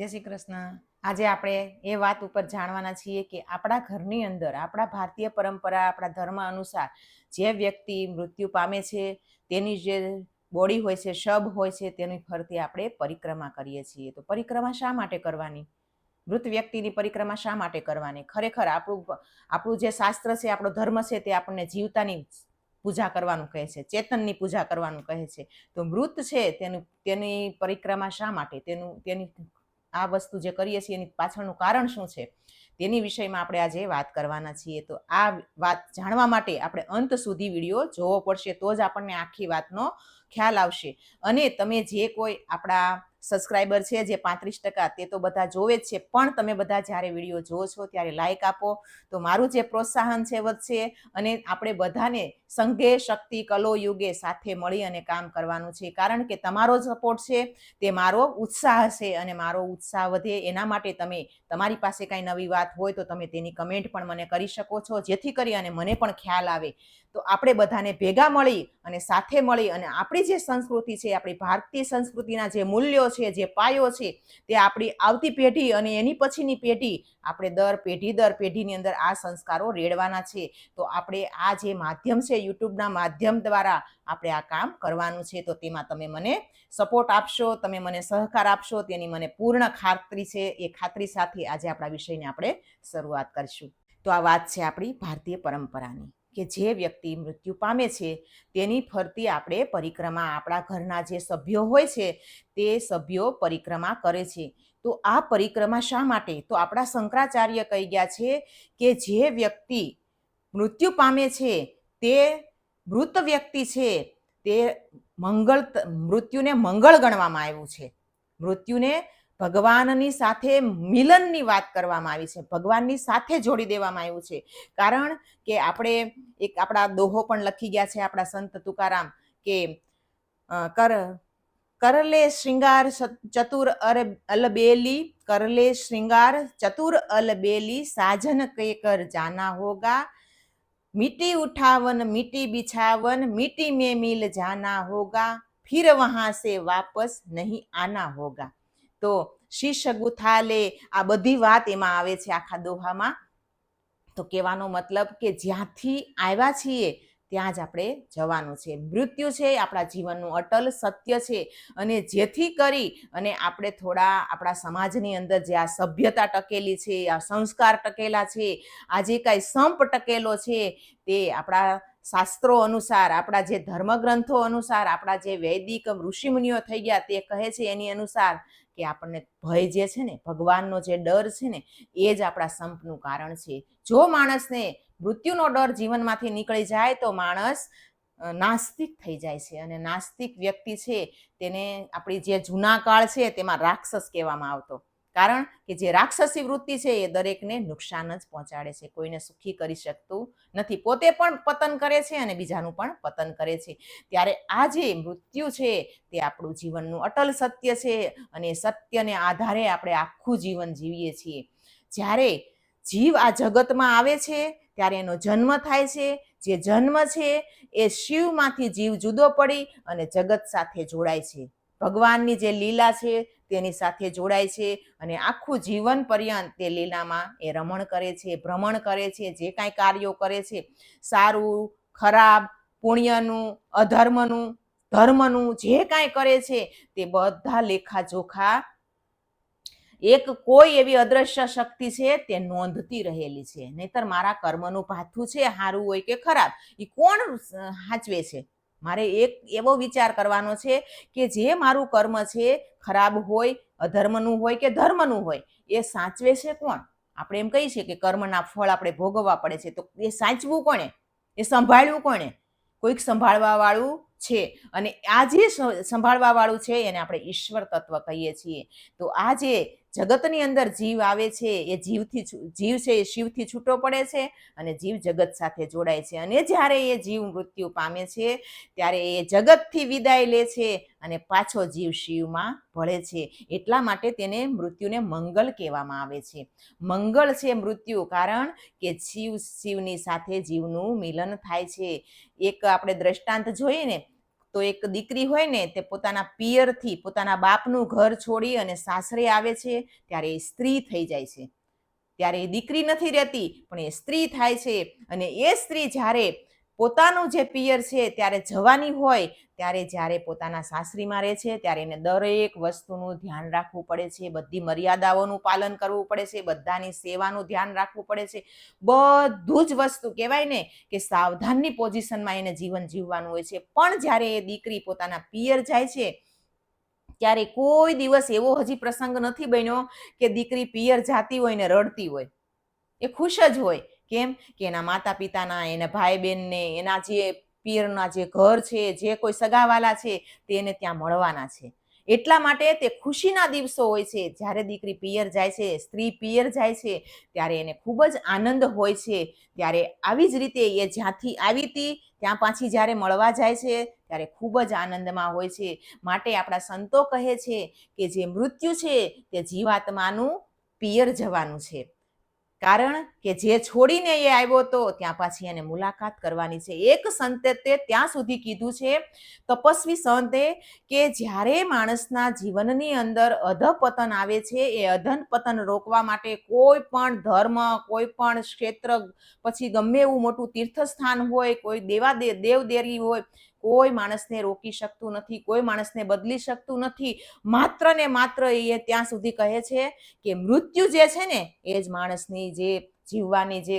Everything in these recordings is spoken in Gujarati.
જય શ્રી કૃષ્ણ. આજે આપણે એ વાત ઉપર જાણવાના છીએ કે આપણા ઘરની અંદર, આપણા ભારતીય પરંપરા, આપણા ધર્મ અનુસાર જે વ્યક્તિ મૃત્યુ પામે છે, તેની જે બોડી હોય છે, શબ હોય છે, તેની ફરતી આપણે પરિક્રમા કરીએ છીએ. તો પરિક્રમા શા માટે કરવાની? મૃત વ્યક્તિની પરિક્રમા શા માટે કરવાની? ખરેખર આપણું આપણું જે શાસ્ત્ર છે, આપણો ધર્મ છે, તે આપણને જીવતાની પૂજા કરવાનું કહે છે, ચેતનની પૂજા કરવાનું કહે છે. તો મૃત છે, તેનું, તેની પરિક્રમા શા માટે? તેનું, તેની આ વસ્તુ જે કરીએ છીએ, એની પાછળનું કારણ શું છે? તેની વિષયમાં આપણે આજે વાત કરવાના છીએ. તો આ વાત જાણવા માટે આપણે અંત સુધી વીડિયો જોવો પડશે, તો જ આપણને આખી વાતનો ખ્યાલ આવશે. અને તમે જે કોઈ આપણા સબસ્ક્રાઈબર છે જે પાંત્રીસ ટકા તે તો બધા જોવે જ છે. પણ તમે બધા જ્યારે વીડિયો જોવો છો ત્યારે લાઈક આપો. તો મારું જે પ્રોત્સાહન છે વધશે અને આપણે બધાને સંઘે, શક્તિ, કલો, યુગે સાથે મળી અને કામ કરવાનું છે. કારણ કે તમારો સપોર્ટ છે તે મારો ઉત્સાહ છે અને મારો ઉત્સાહ વધે. એના માટે તમે, તમારી પાસે કાંઈ નવી વાત હોય તો તમે તેની કમેન્ટ પણ મને કરી શકો છો. જેથી કરી અને મને પણ ખ્યાલ આવે. તો આપણે બધાને ભેગા મળી અને સાથે મળી અને આપણી જે સંસ્કૃતિ છે, આપણી ભારતીય સંસ્કૃતિના જે મૂલ્યો છે, જે પાયો છે, તે આપણી આવતી પેઢી અને એની પછીની પેઢી, આપણે દર પેઢી દર પેઢીની અંદર આ સંસ્કારો રેડવાના છે. તો આપણે આ જે માધ્યમ છે, યુટ્યુબના માધ્યમ દ્વારા આપણે આ કામ કરવાનું છે. તો તેમાં તમે મને સપોર્ટ આપશો, તમે મને સહકાર આપશો, તેની મને પૂર્ણ ખાતરી છે. એ ખાતરી સાથે આજે આપણા વિષયને આપણે શરૂઆત કરીશું. તો આ વાત છે આપણી ભારતીય પરંપરાની. કે જે વ્યક્તિ મૃત્યુ પામે છે, તેની ફરતી આપણે પરિક્રમા, આપણા ઘરના જે સભ્યો હોય છે, તે સભ્યો પરિક્રમા કરે છે. તો આ પરિક્રમા શા માટે? તો આપણા શંકરાચાર્ય કહી ગયા છે કે જે વ્યક્તિ મૃત્યુ પામે છે, તે મૃત વ્યક્તિ છે, તે મંગળ, મૃત્યુને મંગળ ગણવામાં આવ્યું છે. મૃત્યુને ભગવાનની સાથે મિલનની વાત કરવામાં આવી છે. ભગવાનની સાથે જોડી દેવામાં આવ્યું છે. કારણ કે આપણે એક આપણા દોહો પણ લખી ગયા છે આપણા સંત તુકારામ કે કર, કરલે શ્રીંગાર ચતુર અર અલબેલી, કરલે શ્રીંગાર ચતુર અલબેલી, સાજન કે કર જાના હોગા, મીટી ઉઠાવન, મીટી બિછાવન, મીટી મે મિલ જાના હોગા, ફિર વહાં સે વાપસ નહીં આના હોગા. તો શીશ ગુથાલે આ બધી વાત એમાં આવે છે આખા દોહામાં. તો કહેવાનો મતલબ કે જ્યાંથી આવ્યા છીએ, ત્યાં જ આપણે જવાનું છે. મૃત્યુ છે, આપણા જીવનનું અટલ સત્ય છે. અને જેથી કરી અને આપણે થોડા આપણા સમાજની અંદર જે આ સભ્યતા ટકેલી છે, આ સંસ્કાર ટકેલા છે, આ જે કાંઈ સંપ ટકેલો છે, તે આપણા શાસ્ત્રો અનુસાર, આપણા જે ધર્મગ્રંથો અનુસાર, આપણા જે વૈદિક ઋષિમુનિઓ થઈ ગયા તે કહે છે એની અનુસાર કે આપણને ભય જે છે ને, ભગવાનનો જે ડર છે ને, એ જ આપણા સંપનું કારણ છે. જો માણસને મૃત્યુનો ડર જીવનમાંથી નીકળી જાય તો માણસ નાસ્તિક થઈ જાય છે અને નાસ્તિક વ્યક્તિ છે તેને આપણી જે જૂના કાળ છે તેમાં રાક્ષસ કહેવામાં આવતો. કારણ કે જે રાક્ષસી વૃત્તિ છે એ દરેકને નુકસાન જ પહોંચાડે છે. કોઈને સુખી કરી શકતું નથી. પોતે પણ પતન કરે છે અને બીજાનું પણ પતન કરે છે. ત્યારે આ જે મૃત્યુ છે તે આપણું જીવનનું અટલ સત્ય છે અને સત્યને આધારે આપણે આખું જીવન જીવીએ છીએ. જ્યારે જીવ આ જગતમાં આવે છે, ત્યારે એનો જન્મ થાય છે. જે જન્મ છે એ શિવમાંથી જીવ જુદો પડી અને જગત સાથે જોડાય છે. ભગવાનની જે લીલા છે તેની સાથે જોડાય છે અને આખું જીવન પર્યંત તે લીલામાં એ રમણ કરે છે, ભ્રમણ કરે છે, જે કાંઈ કાર્યો કરે છે. સારું, ખરાબ, પુણ્યનું, અધર્મનું, ધર્મનું, જે કાંઈ કરે છે તે બધા લેખા જોખા એક કોઈ એવી અદ્રશ્ય શક્તિ છે તે નોંધતી રહેલી છે. નહીતર મારા કર્મનું ભાથું છે સારું હોય કે ખરાબ એ કોણ સાચવે છે? મારે એક એવો વિચાર કરવાનો છે કે જે મારું કર્મ છે, ખરાબ હોય, અધર્મનું હોય કે ધર્મનું હોય, એ સાચવે છે કોણ? આપણે એમ કહીએ છીએ કે કર્મના ફળ આપણે ભોગવવા પડે છે. તો એ સાચવું કોણે? એ સંભાળવું કોણે? કોઈક સંભાળવાવાળું છે. અને આ જે સંભાળવાવાળું છે એને આપણે ઈશ્વર તત્વ કહીએ છીએ. તો આ જે જગતની અંદર જીવ આવે છે, એ જીવથી જીવ છે એ શિવથી છૂટો પડે છે અને જીવ જગત સાથે જોડાય છે. અને જ્યારે એ જીવ મૃત્યુ પામે છે, ત્યારે એ જગતથી વિદાય લે છે અને પાછો જીવ શિવમાં ભળે છે. એટલા માટે તેને મૃત્યુને મંગલ કહેવામાં આવે છે. મંગળ છે મૃત્યુ કારણ કે શિવ શિવની સાથે જીવનું મિલન થાય છે. એક આપણે દ્રષ્ટાંત જોઈએ ને તો એક દીકરી હોય ને, તે પોતાના પિયરથી પોતાના બાપનું ઘર છોડી અને સાસરે આવે છે, ત્યારે એ સ્ત્રી થઈ જાય છે. ત્યારે એ દીકરી નથી રહેતી, પણ એ સ્ત્રી થાય છે અને એ સ્ત્રી જ્યારે પોતાનું જે પિયર છે ત્યારે જવાની હોય, ત્યારે જ્યારે પોતાના સાસરીમાં રહે છે, ત્યારે એને દરેક વસ્તુનું ધ્યાન રાખવું પડે છે, બધી મર્યાદાઓનું પાલન કરવું પડે છે, બધાની સેવાનું ધ્યાન રાખવું પડે છે. બધું જ વસ્તુ કહેવાય ને કે સાવધાનની પોઝિશનમાં એને જીવન જીવવાનું હોય છે. પણ જ્યારે એ દીકરી પોતાના પિયર જાય છે, ત્યારે કોઈ દિવસ એવો હજી પ્રસંગ નથી બન્યો કે દીકરી પિયર જાતી હોય ને રડતી હોય. એ ખુશ જ હોય. કેમ કે એના માતા પિતાના એના ભાઈ બહેનને એના જે પિયરના જે ઘર છે, જે કોઈ સગાવાલા છે, તે એને ત્યાં મળવાના છે. એટલા માટે તે ખુશીના દિવસો હોય છે. જ્યારે દીકરી પિયર જાય છે, સ્ત્રી પિયર જાય છે, ત્યારે એને ખૂબ જ આનંદ હોય છે. ત્યારે આવી જ રીતે એ જ્યાંથી આવી હતી, ત્યાં પાછી જ્યારે મળવા જાય છે, ત્યારે ખૂબ જ આનંદમાં હોય છે. માટે આપણા સંતો કહે છે કે જે મૃત્યુ છે, તે જીવાત્માનું પિયર જવાનું છે. કારણ કે જે છોડીને એ આવ્યો હતો, ત્યાં પાછી એને મુલાકાત કરવાની છે. એક સંતે તે ત્યાં સુધી કીધું છે, તપસ્વી સંતે, કે જ્યારે માણસના જીવનની અંદર અધપતન આવે છે, એ અધન પતન રોકવા માટે કોઈ પણ ધર્મ, કોઈ પણ ક્ષેત્ર, પછી ગમે એવું મોટું તીર્થસ્થાન હોય, કોઈ દેવા દેવ દેરી હોય કોઈ માણસને રોકી શકતું નથી, કોઈ માણસને બદલી શકતું નથી. માત્ર ને માત્ર એ ત્યાં સુધી કહે છે કે મૃત્યુ જે છે ને, એ જ માણસની જે જીવવાની જે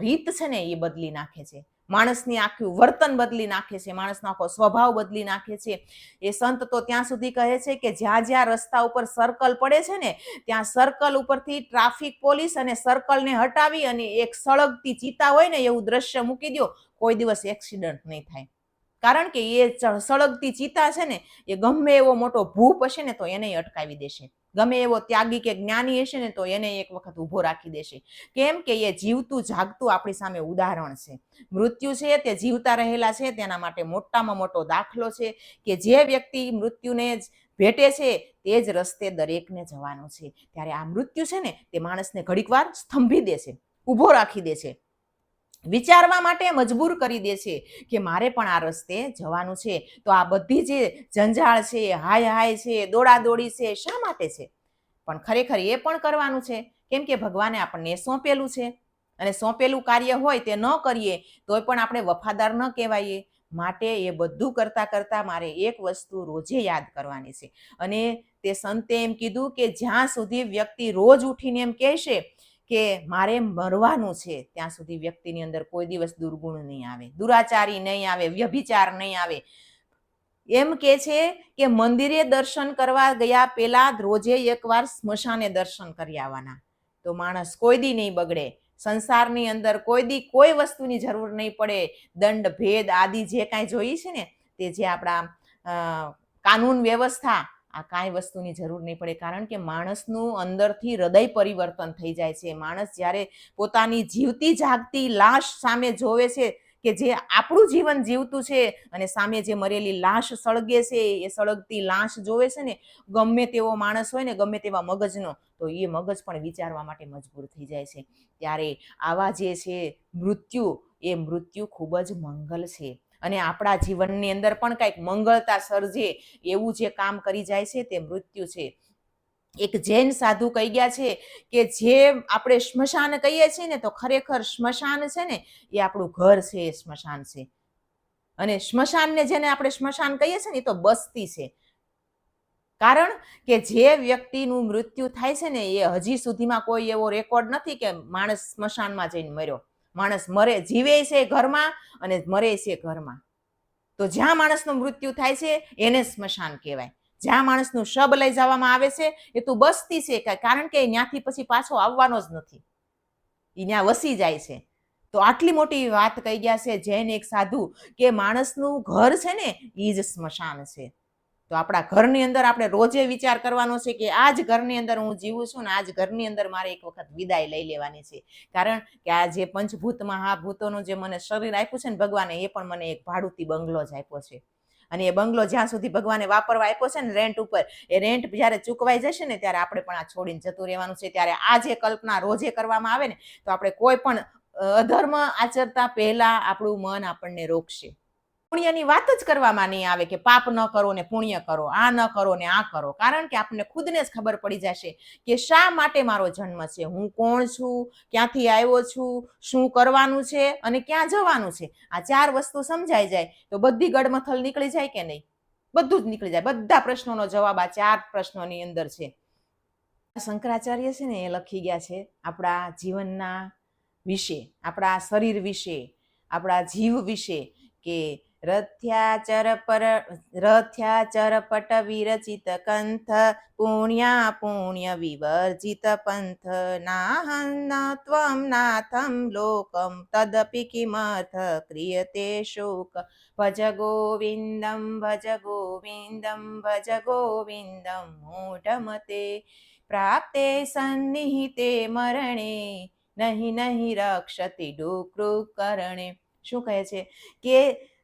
રીત છે ને, એ બદલી નાખે છે. માણસની આખું વર્તન બદલી નાખે છે, માણસનો આખો સ્વભાવ બદલી નાખે છે. એ સંત તો ત્યાં સુધી કહે છે કે જ્યાં જ્યાં રસ્તા ઉપર સર્કલ પડે છે ને, ત્યાં સર્કલ ઉપરથી ટ્રાફિક પોલીસ અને સર્કલને હટાવી અને એક સળગતી ચિતા હોય ને, એવું દ્રશ્ય મૂકી દો કોઈ દિવસ એક્સિડન્ટ નહીં થાય. કારણ કે એ સળગતી ચિતા છે ને, એ ગમે એવો મોટો ભૂપ હશે ને તો એને અટકાવી દેશે. ગમે એવો ત્યાગી કે જ્ઞાની હશે ને તો એને એક વખત ઊભો રાખી દેશે. કેમ કે એ જીવતું જાગતું આપણી સામે ઉદાહરણ છે. મૃત્યુ છે તે જીવતા રહેલા છે, તેના માટે મોટામાં મોટો દાખલો છે કે જે વ્યક્તિ મૃત્યુને જ ભેટે છે, તે જ રસ્તે દરેકને જવાનો છે. ત્યારે આ મૃત્યુ છે ને, તે માણસને ઘડીકવાર સ્તંભી દે છે ઊભો રાખી દે છે વિચારવા માટે મજબૂર કરી દે છે કે મારે પણ આ રસ્તે જવાનું છે. તો આ બધી જે જંજાળ છે, હાય હાય છે, દોડાદોડી છે, શા માટે છે? પણ ખરેખર એ પણ કરવાનું છે. કેમ કે ભગવાને આપણને સોંપેલું છે. અને સોંપેલું કાર્ય હોય તે ન કરીએ તોય પણ આપણે વફાદાર ન કહેવાઈએ. માટે એ બધું કરતાં કરતાં મારે એક વસ્તુ રોજે યાદ કરવાની છે. અને તે સંતે એમ કીધું કે જ્યાં સુધી વ્યક્તિ રોજ ઉઠીને એમ કહેશે કે મારે મરવાનું છે, ત્યાં સુધી વ્યક્તિની અંદર કોઈ દિવસ દુર્ગુણ નહીં આવે, દુરાચારી નહીં આવે, વ્યભિચાર નહીં આવે. એમ કે છે કે મંદિરે દર્શન કરવા ગયા પહેલા રોજે એકવાર સ્મશાને દર્શન કરી આવવાના. તો માણસ કોઈ દી નહીં બગડે, સંસારની અંદર કોઈ દી કોઈ વસ્તુની જરૂર નહીં પડે, દંડ, ભેદ આદિ જે કાંઈ જોઈએ છે ને, તે જે આપણા કાનૂન વ્યવસ્થા આ કાંઈ વસ્તુની જરૂર નહીં પડે. કારણ કે માણસનું અંદરથી હૃદય પરિવર્તન થઈ જાય છે. માણસ જ્યારે પોતાની જીવતી જાગતી લાશ સામે જોવે છે કે જે આપણું જીવન જીવતું છે અને સામે જે મરેલી લાશ સળગે છે, એ સળગતી લાશ જોવે છે ને, ગમે તેવો માણસ હોય ને, ગમે તેવા મગજનો, તો એ મગજ પણ વિચારવા માટે મજબૂર થઈ જાય છે. ત્યારે આવા જે છે મૃત્યુ, એ મૃત્યુ ખૂબ જ મંગલ છે. અને આપણા જીવનની અંદર પણ કંઈક મંગળતા સર્જે એવું જે કામ કરી જાય છે તે મૃત્યુ છે. એક જૈન સાધુ કહી ગયા છે કે જે આપણે સ્મશાન કહીએ છીએ ને તો ખરેખર સ્મશાન છે ને, એ આપણું ઘર છે, એ સ્મશાન છે. અને સ્મશાનને જેને આપણે સ્મશાન કહીએ છીએ ને, એ તો બસ્તી છે. કારણ કે જે વ્યક્તિનું મૃત્યુ થાય છે ને, એ હજી સુધીમાં કોઈ એવો રેકોર્ડ નથી કે માણસ સ્મશાનમાં જઈને મર્યો. માણસ મરે, જીવે છે ઘરમાં અને મરે છે ઘરમાં. તો જ્યાં માણસનું મૃત્યુ થાય છે, એને સ્મશાન કહેવાય. જ્યાં માણસનું શબ લઈ જવામાં આવે છે, એ તો બસતી છે કારણ કે ત્યાંથી પછી પાછો આવવાનો જ નથી. એ ત્યાં વસી જાય છે. તો આટલી મોટી વાત કહી ગયા છે જૈન એક સાધુ કે માણસનું ઘર છે ને એ જ સ્મશાન છે. તો આપણા ઘરની અંદર આપણે રોજે વિચાર કરવાનો છે કે આ જ ઘરની અંદર હું જીવું છું ને આ જ ઘરની અંદર મારે એક વખત વિદાય લઈ લેવાની છે. કારણ કે આ જે પંચભૂત મહાભૂતોનું જે મને શરીર આપ્યું છે ને ભગવાને, એ પણ મને એક ભાડુતી બંગલો જ આપ્યો છે. અને એ બંગલો જ્યાં સુધી ભગવાને વાપરવા આપ્યો છે ને રેન્ટ ઉપર, એ રેન્ટ જ્યારે ચૂકવાઈ જશે ને ત્યારે આપણે પણ આ છોડીને જતું રહેવાનું છે. ત્યારે આ જે કલ્પના રોજે કરવામાં આવે ને, તો આપણે કોઈ પણ અધર્મ આચરતા પહેલા આપણું મન આપણને રોકશે. પુણ્યની વાત જ કરવામાં નહીં આવે કે પાપ ન કરો ને પુણ્ય કરો, આ ન કરો ને આ કરો. કારણ કે આપણને ખુદને જ ખબર પડી જશે કે શા માટે મારો જન્મ છે, હું કોણ છું, ક્યાંથી આવ્યો છું, શું કરવાનું છે અને ક્યાં જવાનું છે? આ ચાર વસ્તુ સમજાઈ જાય તો બધી ગડમથલ નીકળી જાય કે નહીં? બધું જ નીકળી જાય. બધા પ્રશ્નોનો જવાબ આ ચાર પ્રશ્નોની અંદર છે. શંકરાચાર્ય છે ને એ લખી ગયા છે આપણા જીવનના વિશે, આપણા શરીર વિશે, આપણા જીવ વિશે કે રથ્યાચર પર રથ્યાચરપટ વિરચિત કંથ પુણ્યા પુણ્ય વિવર્જિત પંથ નાહન ત્વમ નાથમ લોકમ તદપી કિમર્થ ક્રિયતે શોક ભજ ગોવિંદમ ભજ ગોવિંદમ ભજ ગોવિંદમ મૂઢમતે પ્રાપ્તે સન્નિહિતે મરણે નહીં નહીં રક્ષતિ ડુકૃકરણે શું કહે છે? કે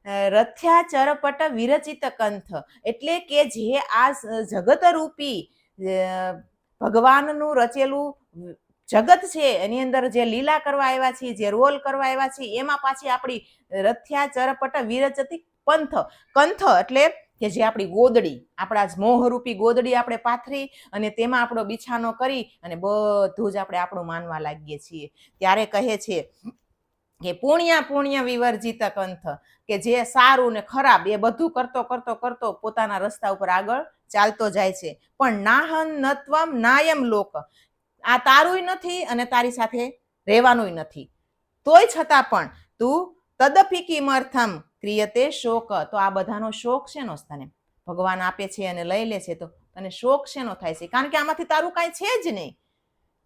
અ, રથ્યાચરપટ વિરચિત કંથ. એટલે કે જે આ જગતરૂપી ભગવાનનું રચેલું જગત છે એની અંદર જે લીલા કરવા આવ્યા છીએ જે રોલ કરવા આવ્યા છીએ એમાં પાછી આપણી રથ્યાચરપટ વિરચતી પંથ કંથ એટલે કે જે આપણી ગોદડી આપણા મોહરૂપી ગોદડી આપણે પાથરી અને તેમાં આપણો બિછાનો કરી અને બધું જ આપણે આપણું માનવા લાગીએ છીએ. ત્યારે કહે છે કે પુણ્ય પુણ્ય વિવર્જિત કંથ, કે જે સારું ને ખરાબ એ બધું કરતો કરતો કરતો પોતાના રસ્તા ઉપર આગળ ચાલતો જાય છે. પણ નાહન નત્વમ નાયમ લોક. આ તારુંય નથી અને તારી સાથે રહેવાનુંય નથી. તોય છતાં પણ તું તદપી કિમર્થમ ક્રિયતે શોક. તો આ બધાનો શોક નો સ્થાને? ભગવાન આપે છે અને લઈ લે છે, તો તને શોક શેનો થાય છે? કારણ કે આમાંથી તારું કાંઈ છે જ નહીં.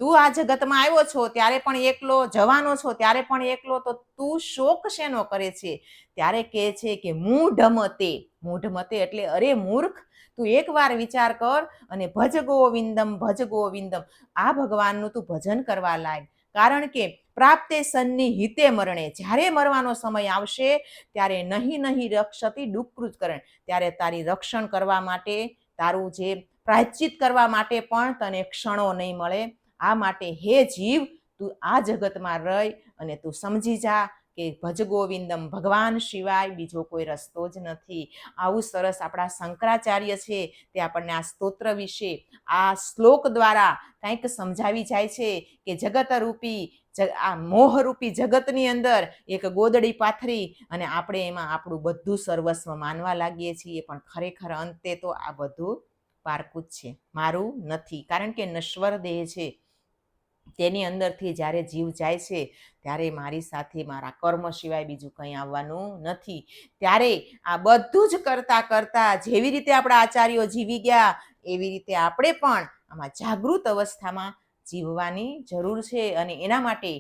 તું આ જગતમાં આવ્યો છો, ત્યારે પણ એકલો જવાનો છો, ત્યારે પણ એકલો, તો તું શોક શેનો કરે છે? ત્યારે કહે છે કે મૂઢમતે મૂઢમતે એટલે અરે મૂર્ખ, તું એકવાર વિચાર કર અને ભજ ગોવિંદમ ભજ ગોવિંદમ. આ ભગવાનનું તું ભજન કરવા લાગ. કારણ કે પ્રાપ્તે સન્ની હિતે મરણે. જ્યારે મરવાનો સમય આવશે, ત્યારે નહીં નહીં રક્ષતી ડુકૃત કરણ. ત્યારે તારી રક્ષણ કરવા માટે, તારું જે પ્રાયશ્ચિત કરવા માટે પણ તને ક્ષણો નહીં મળે. આ માટે હે જીવ, તું આ જગતમાં રહી અને તું સમજી જા કે ભજ ગોવિંદમ ભગવાન સિવાય બીજો કોઈ રસ્તો જ નથી. આવું સરસ આપણા શંકરાચાર્ય છે તે આપણને આ સ્તોત્ર વિશે, આ શ્લોક દ્વારા કંઈક સમજાવી જાય છે કે જગતરૂપી, જ- આ મોહરૂપી જગતની અંદર એક ગોદડી પાથરી અને આપણે એમાં આપણું બધું સર્વસ્વ માનવા લાગીએ છીએ. પણ ખરેખર અંતે તો આ બધું પારકું જ છે. મારું નથી. કારણ કે નશ્વર દેહ છે. તેની અંદરથી જ્યારે જીવ જાય છે, ત્યારે મારી સાથે મારા કર્મ સિવાય બીજું કંઈ આવવાનું નથી. ત્યારે આ બધું જ કરતાં કરતાં જેવી રીતે આપણા આચાર્યો જીવી ગયા, એવી રીતે આપણે પણ આમાં જાગૃત અવસ્થામાં જીવવાની જરૂર છે અને એના માટે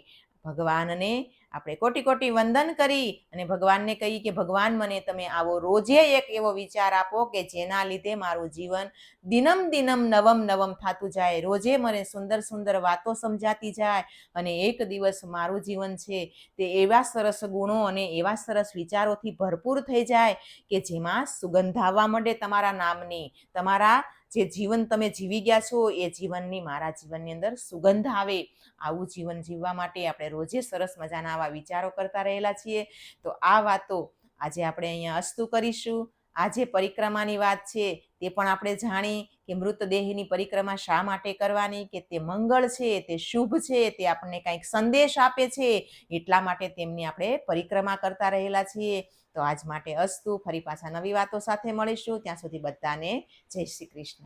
ભગવાનને આપણે કોટી કોટી વંદન કરી અને ભગવાનને કહીએ કે, ભગવાન, મને તમે આવો રોજે એક એવો વિચાર આપો કે જેના લીધે મારું જીવન દિનમ દિનમ નવમ નવમ થતું જાય. રોજે મને સુંદર સુંદર વાતો સમજાતી જાય અને એક દિવસ મારું જીવન છે તે એવા સરસ ગુણો અને એવા સરસ વિચારોથી ભરપૂર થઈ જાય કે જેમાં સુગંધ આવવા માંડે તમારા નામની, તમારા જે જીવન તમે જીવી ગયા છો, એ જીવનની મારા જીવનની અંદર સુગંધ આવે. આવું જીવન જીવવા માટે આપણે રોજે સરસ મજાના આવા વિચારો કરતા રહેલા છીએ. તો આ વાતો આજે આપણે અહીંયા અસ્તુ કરીશું. આજે પરિક્રમાની વાત છે, તે પણ આપણે જાણી કે મૃતદેહની પરિક્રમા શા માટે કરવાની, કે તે મંગળ છે, તે શુભ છે, તે આપણને કંઈક સંદેશ આપે છે, એટલા માટે તેમની આપણે પરિક્રમા કરતા રહેલા છીએ. તો આજ માટે અસ્તુ. ફરી પાછા નવી વાતો સાથે મળીશું. ત્યાં સુધી બધાને જય શ્રી કૃષ્ણ.